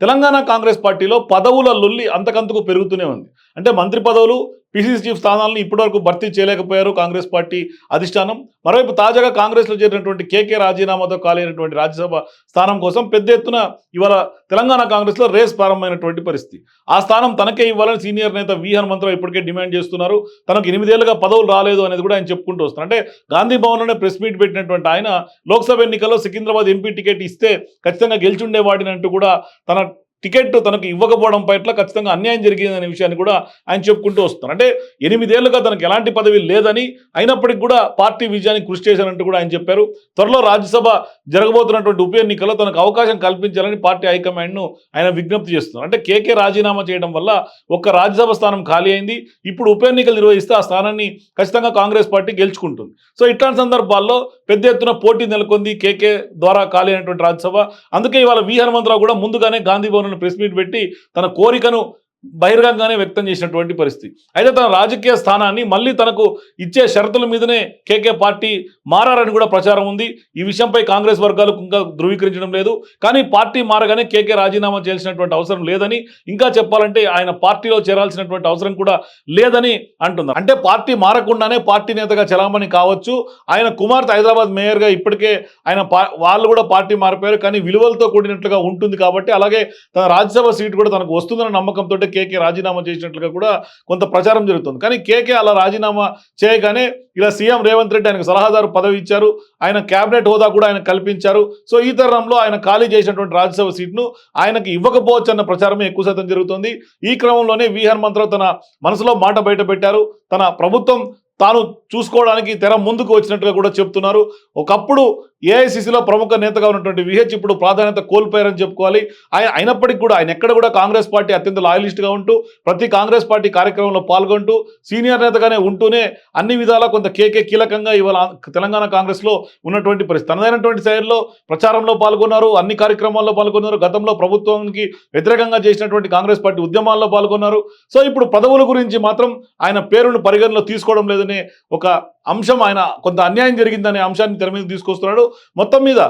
తెలంగాణ కాంగ్రెస్ పార్టీలో పదవుల లొల్లి అంతకంతకు పెరుగుతూనే ఉంది. అంటే మంత్రి పదవులు పిసిసి చీఫ్ స్థానాలను ఇప్పటివరకు భర్తీ చేయలేకపోయారు కాంగ్రెస్ పార్టీ అధిష్టానం. మరోవైపు తాజాగా కాంగ్రెస్లో చేరినటువంటి కేకే రాజీనామాతో ఖాళీ రాజ్యసభ స్థానం కోసం పెద్ద ఎత్తున ఇవాళ తెలంగాణ కాంగ్రెస్లో రేస్ ప్రారంభమైనటువంటి పరిస్థితి. ఆ స్థానం తనకే ఇవ్వాలని సీనియర్ నేత వి హనుమంతరావు ఇప్పటికే డిమాండ్ చేస్తున్నారు. తనకు ఎనిమిదేళ్ళుగా పదవులు రాలేదు అనేది కూడా ఆయన చెప్పుకుంటూ వస్తున్నారు. అంటే గాంధీ భవన్లోనే ప్రెస్ మీట్ పెట్టినటువంటి ఆయన లోక్సభ ఎన్నికల్లో సికింద్రాబాద్ ఎంపీ టికెట్ ఇస్తే ఖచ్చితంగా గెలిచుండేవాడినంటూ కూడా తన టికెట్ తనకు ఇవ్వకపోవడం పట్ల ఖచ్చితంగా అన్యాయం జరిగిందనే విషయాన్ని కూడా ఆయన చెప్పుకుంటూ వస్తున్నారు. అంటే ఎనిమిదేళ్ళుగా తనకు ఎలాంటి పదవి లేదని అయినప్పటికీ కూడా పార్టీ విజయానికి కృషి చేశారంటూ కూడా ఆయన చెప్పారు. త్వరలో రాజ్యసభ జరగబోతున్నటువంటి ఉప ఎన్నికల్లో తనకు అవకాశం కల్పించాలని పార్టీ హైకమాండ్ను ఆయన విజ్ఞప్తి చేస్తున్నారు. అంటే కేకే రాజీనామా చేయడం వల్ల ఒక్క రాజ్యసభ స్థానం ఖాళీ అయింది. ఇప్పుడు ఉప ఎన్నికలు నిర్వహిస్తే ఆ స్థానాన్ని ఖచ్చితంగా కాంగ్రెస్ పార్టీ గెలుచుకుంటుంది. సో ఇట్లాంటి సందర్భాల్లో పెద్ద ఎత్తున పోటీ నెలకొంది కేకే ద్వారా ఖాళీ అయినటువంటి రాజ్యసభ. అందుకే ఇవాళ వి హనుమంతరావు కూడా ముందుగానే గాంధీ భవన్ ప్రెస్ మీట్ పెట్టి తన కోరికను బహిరంగంగానే వ్యక్తం చేసినటువంటి పరిస్థితి. అయితే తన రాజకీయ స్థానాన్ని మళ్ళీ తనకు ఇచ్చే షరతుల మీదనే కేకే పార్టీ మారని కూడా ప్రచారం ఉంది. ఈ విషయంపై కాంగ్రెస్ వర్గాలు ఇంకా ధృవీకరించడం లేదు. కానీ పార్టీ మారగానే కేకే రాజీనామా చేయాల్సినటువంటి అవసరం లేదని ఇంకా చెప్పాలంటే ఆయన పార్టీలో చేరాల్సినటువంటి అవసరం కూడా లేదని అంటున్నారు. అంటే పార్టీ మారకుండానే పార్టీ నేతగా చలామణి కావచ్చు. ఆయన కుమార్తె హైదరాబాద్ మేయర్గా ఇప్పటికే ఆయన వాళ్ళు కూడా పార్టీ మారిపోయారు. కానీ విలువలతో కూడినట్లుగా ఉంటుంది కాబట్టి అలాగే తన రాజ్యసభ సీటు కూడా తనకు వస్తుందన్న నమ్మకంతో కేకే రాజీనామా చేసినట్లుగా కూడా కొంత ప్రచారం జరుగుతుంది. కానీ కేకే అలా రాజీనామా చేయగానే ఇలా సీఎం రేవంత్ రెడ్డి ఆయనకు సలహాదారు పదవి ఇచ్చారు. ఆయన కేబినెట్ హోదా కూడా ఆయన కల్పించారు. సో ఈ తరుణంలో ఆయన ఖాళీ చేసినటువంటి రాజ్యసభ సీట్ను ఆయనకి ఇవ్వకపోవచ్చు అన్న ప్రచారమే ఎక్కువ శాతం జరుగుతుంది. ఈ క్రమంలోనే వి హనుమంతరావు తన మనసులో మాట బయట పెట్టారు. తన ప్రభుత్వం తాను చూసుకోవడానికి తెర ముందుకు వచ్చినట్టుగా కూడా చెప్తున్నారు. ఒకప్పుడు ఏఐసిసిలో ప్రముఖ నేతగా ఉన్నటువంటి విహెచ్ ఇప్పుడు ప్రాధాన్యత కోల్పోయారని చెప్పుకోవాలి. ఆయన అయినప్పటికీ కూడా ఆయన ఎక్కడ కూడా కాంగ్రెస్ పార్టీ అత్యంత లాయలిస్ట్గా ఉంటూ ప్రతి కాంగ్రెస్ పార్టీ కార్యక్రమంలో పాల్గొంటూ సీనియర్ నేతగానే ఉంటూనే అన్ని విధాలా కొంత కేకే కీలకంగా ఇవాళ తెలంగాణ కాంగ్రెస్లో ఉన్నటువంటి పరిస్థితి. తనదైనటువంటి శైలిలో ప్రచారంలో పాల్గొన్నారు అన్ని కార్యక్రమాల్లో పాల్గొన్నారు గతంలో ప్రభుత్వానికి వ్యతిరేకంగా చేసినటువంటి కాంగ్రెస్ పార్టీ ఉద్యమాల్లో పాల్గొన్నారు. సో ఇప్పుడు పదవుల గురించి మాత్రం ఆయన పేరును పరిగణలో తీసుకోవడం లేదనే ఒక అంశం ఆయన కొంత అన్యాయం జరిగిందనే అంశాన్ని తెర మీద తీసుకొస్తున్నాడు. మొత్తం మీద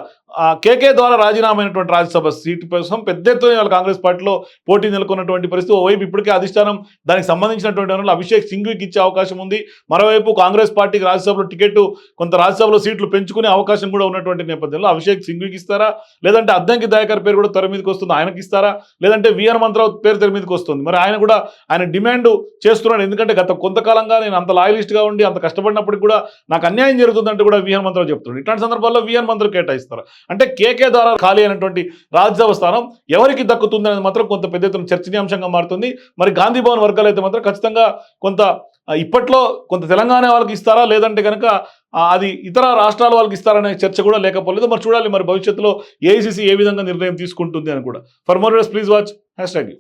కేకే ద్వారా రాజీనామా అయినటువంటి రాజ్యసభ సీటు కోసం పెద్ద ఎత్తున వాళ్ళ కాంగ్రెస్ పార్టీలో పోటీ నెలకొన్నటువంటి పరిస్థితి. ఓవైపు ఇప్పటికే అధిష్టానం దానికి సంబంధించినటువంటి వనరులు అభిషేక్ సింఘ్వికి ఇచ్చే అవకాశం ఉంది. మరోవైపు కాంగ్రెస్ పార్టీకి రాజ్యసభలో టికెట్ కొంత రాజ్యసభలో సీట్లు పెంచుకునే అవకాశం కూడా ఉన్నటువంటి నేపథ్యంలో అభిషేక్ సింఘ్వికి ఇస్తారా? లేదంటే అద్దంకి దయాకర్ పేరు కూడా తెర మీదకి వస్తుంది ఆయనకి ఇస్తారా? లేదంటే విఎన్ మంత్రావు పేరు తెర మీదకి వస్తుంది. మరి ఆయన కూడా ఆయన డిమాండ్ చేస్తున్నాడు. ఎందుకంటే గత కొంతకాలంగా నేను అంత లాయలిస్ట్గా ఉండి అంత కష్టపడినప్పటికి కూడా నాకు అన్యాయం జరుగుతుందంటే కూడా విఎన్ మంత్రావు చెప్తున్నాడు. ఇట్లాంటి సందర్భాల్లో విఎన్ మంత్రులు కేటాయిస్తారు? అంటే కేకే ద్వారా ఖాళీ అయినటువంటి రాజ్యసభ స్థానం ఎవరికి దక్కుతుంది అనేది మాత్రం కొంత పెద్ద ఎత్తున చర్చనీయాంశంగా మారుతుంది. మరి గాంధీ భవన్ వర్గాలు అయితే మాత్రం ఖచ్చితంగా కొంత ఇప్పట్లో కొంత తెలంగాణ వాళ్ళకి ఇస్తారా? లేదంటే కనుక అది ఇతర రాష్ట్రాల వాళ్ళకి ఇస్తారనే చర్చ కూడా లేకపోలేదు. మరి చూడాలి మరి భవిష్యత్తులో ఏఐసిసి ఏ విధంగా నిర్ణయం తీసుకుంటుంది అని కూడా. For more please watch hash tag